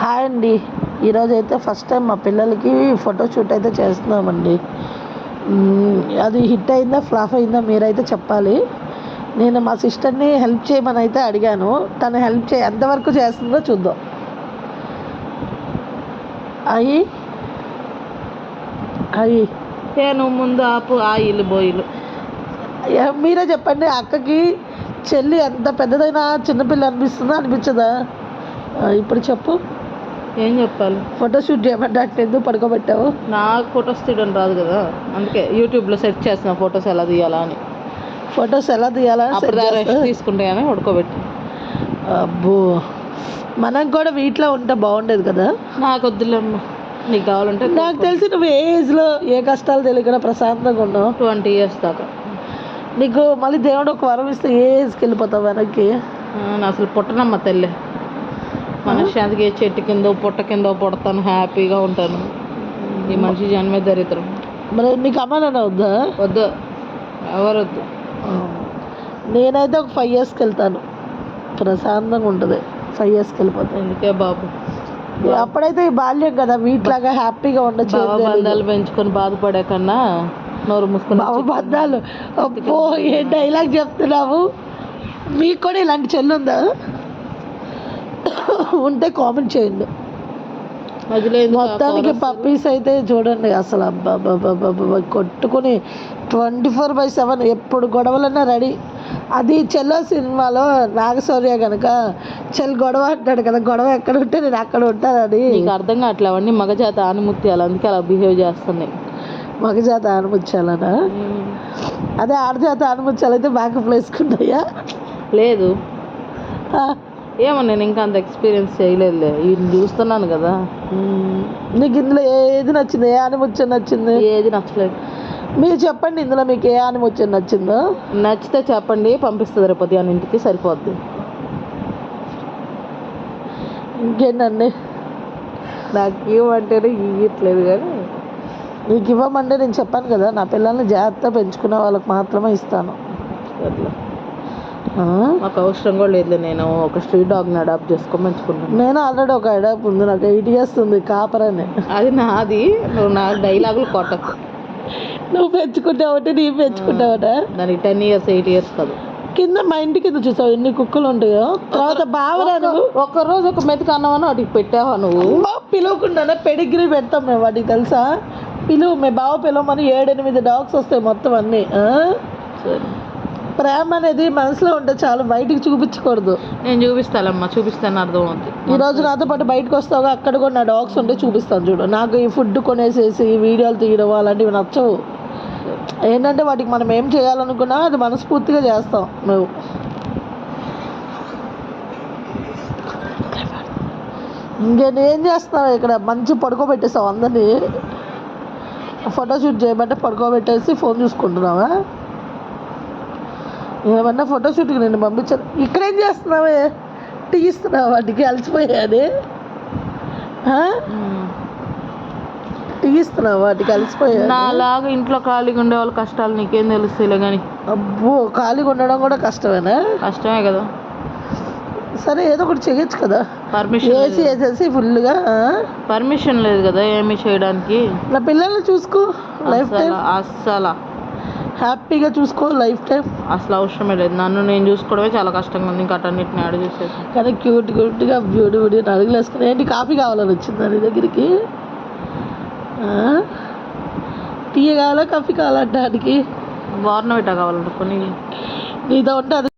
Hi అండి. ఈరోజు అయితే ఫస్ట్ టైం మా పిల్లలకి ఫోటోషూట్ అయితే చేస్తున్నామండి. అది హిట్ అయిందా ఫ్లాప్ అయిందా మీరైతే చెప్పాలి. నేను మా సిస్టర్ని హెల్ప్ చేయమని అయితే అడిగాను. తను హెల్ప్ చే ఎంతవరకు చేస్తుందో చూద్దాం. అయ్యి అయ్యి నేను ముందు ఆపు ఆయిల్ బోయిలు మీరే చెప్పండి అక్కకి చెల్లి ఎంత పెద్దదైనా చిన్నపిల్ల అనిపిస్తుందా అనిపించదా? ఇప్పుడు చెప్పు. ఏం చెప్పాలి? ఫోటోషూట్ చేయమంటే అట్లా ఎందుకు పడుకోబెట్టావు. నాకు ఫొటోస్ తీయడం రాదు కదా. అందుకే యూట్యూబ్లో సెర్చ్ చేసిన ఫొటోస్ ఎలా తీయాలా అని. ఫొటోస్ ఎలా తీయాలా రెస్ట్ తీసుకుంటే కానీ ఉడకబెట్టి అబ్బో. మనం కూడా వీటిలో ఉంటే బాగుండేది కదా. నాకు వద్దులేమ్మ. నీకు కావాలంటే నాకు తెలిసి నువ్వు ఏ ఏజ్లో ఏ కష్టాలు తెలియకుండా ప్రశాంతంగా ఉన్నావు. ట్వంటీ ఇయర్స్ దాకా. నీకు మళ్ళీ దేవుడు ఒక వరం ఇస్తే ఏ ఏజ్కి వెళ్ళిపోతావు వెనక్కి? అసలు పుట్టనమ్మ తల్లి. మనశ్శాంతికి చెట్టు కింద పుట్ట కింద పుడతాను హ్యాపీగా ఉంటాను. ఈ మనిషి జన్మే దరిద్రం. మరి నీకు అమ్మానన్నా వద్దా? వద్దు. ఎవరొద్దు. నేనైతే ఒక ఫైవ్ ఇయర్స్కి వెళ్తాను. ప్రశాంతంగా ఉంటుంది. ఫైవ్ ఇయర్స్కి వెళ్ళిపోతాను ఎందుకే బాబు? అప్పుడైతే ఈ బాల్యం కదా వీటిలాగా హ్యాపీగా ఉండొచ్చు బంధాలు పెంచుకొని బాధపడే కన్నా నోరు మూసుకొని అబ్బో ఏ డైలాగ్ చెప్తున్నావు? మీకు కూడా ఇలాంటి చెల్లి ఉందా ఉంటే కామెంట్ చేయండి. మొత్తానికి? పప్పీస్ అయితే చూడండి అసలు కొట్టుకుని ట్వంటీ ఫోర్ బై సెవెన్ ఎప్పుడు గొడవలన్నా రెడీ అది చెల్లో సినిమాలో నాగశౌర్య కనుక చెల్లి గొడవ అంటాడు కదా గొడవ ఎక్కడ ఉంటే నేను అక్కడ ఉంటానని నీకు అర్థం కావట్లే అవన్నీ మగజాత ఆనిముత్యాలు అందుకే అలా బిహేవ్ చేస్తున్నాయి. మగజాత ఆనముచ్చాలనా అదే ఆడజాత ఆనముచ్చాలు అయితే బ్యాకప్ వేసుకున్నాయా లేదు. ఏమో నేను ఇంకా అంత ఎక్స్పీరియన్స్ చేయలేదులే. ఇది చూస్తున్నాను కదా. నీకు ఇందులో ఏది నచ్చింది? ఏ ఆనముచ్చ నచ్చింది? ఏది నచ్చలేదు. మీరు చెప్పండి ఇందులో మీకు ఏ ఆనముచ్చ నచ్చిందో. నచ్చితే చెప్పండి పంపిస్తుంది రేపు ఉదయం ఇంటికి సరిపోద్ది. ఇంకేంటండి? నాకు ఏమంటేనే ఇయ్యట్లేదు కానీ. నీకు ఇవ్వమంటే నేను చెప్పాను కదా నా పిల్లల్ని జాగ్రత్తగా పెంచుకునే వాళ్ళకి మాత్రమే ఇస్తాను. అట్లా మాకు అవసరం కూడా లేదులే నేను ఒక స్ట్రీట్ డాగ్ని అడాప్ట్ పెంచుకుంటాను నేను ఆల్రెడీ ఒక అడాప్ ఉంది నాకు ఎయిట్ ఇయర్స్ ఉంది కాపరని. అది నాది నువ్వు నా డైలాగులు కొట్టకు. నువ్వు పెంచుకుంటావటే నీ పెంచుకుంటావట దానికి టెన్ ఇయర్స్ ఎయిట్ ఇయర్స్ కాదు. కింద మా ఇంటి కింద చూసావు ఎన్ని కుక్కలు ఉంటాయో? తర్వాత బావరా నువ్వు. ఒక్క రోజు ఒక మెతుకు అన్నవని వాటికి పెట్టావా నువ్వు? పిలవకుండానే పెడిగ్రీ పెడతాం మేము వాటికి తెలుసా? పిలువు మీ బావ పిలవమని ఏడెనిమిది డాగ్స్ వస్తాయి మొత్తం అన్నీ? ప్రేమ అనేది మనసులో ఉంటే చాలు బయటికి చూపించకూడదు. నేను చూపిస్తానమ్మా చూపిస్తాను అర్థం అవుతుంది. ఈ రోజు నాతో పాటు బయటకు వస్తావు అక్కడ కూడా నా డాగ్స్ ఉంటే చూపిస్తాను చూడు. నాకు ఈ ఫుడ్ కొనేసేసి వీడియోలు తీయడం అలాంటివి నచ్చవు. ఏంటంటే వాటికి మనం ఏం చేయాలనుకున్నా అది మనస్ఫూర్తిగా చేస్తాం నువ్వు. ఇంకేం ఏం చేస్తున్నావు ఇక్కడ? మంచి పడుకోబెట్టేసావు అందరినీ. ఫోటోషూట్ చేయమంటే పడుకోబెట్టేసి ఫోన్ చూసుకుంటున్నావా? ఏమన్నా ఫోటోషూట్కి నేను పంపించాను. ఇక్కడేం చేస్తున్నావే? టీ ఇస్తున్నావు? వాటికి అలసిపోయాది టీ ఇస్తున్నావు? వాటికి అలసిపోయా నాలాగా ఇంట్లో ఖాళీగా ఉండే వాళ్ళ కష్టాలు నీకేం తెలుస్తాయిలే కానీ అబ్బో ఖాళీగా ఉండడం కూడా కష్టమేనా? కష్టమే కదా. సరే ఏదో ఒకటి చేయొచ్చు కదా. పర్మిషన్ ఏసీ వేసేసి ఫుల్గా పర్మిషన్ లేదు కదా ఏమి చేయడానికి. నా పిల్లల్ని చూసుకో. లైఫ్ టైం అస్సలు. హ్యాపీగా చూసుకో లైఫ్ టైం. అసలు అవసరమే లేదు. నన్ను నేను చూసుకోవడమే చాలా కష్టంగా ఉంది. ఇంకా అటన్నిటిని ఆడ చూసేది కానీ క్యూట్ క్యూట్గా బ్యూటీ బ్యూటీ అడుగులు వేసుకుని ఏంటి కాఫీ కావాలని వచ్చిందా నీ దగ్గరికి? టీ కావాలా కాఫీ కావాలంటే వాడికి వార్నవిటా కావాలనుకుని నీతో ఉంటే అది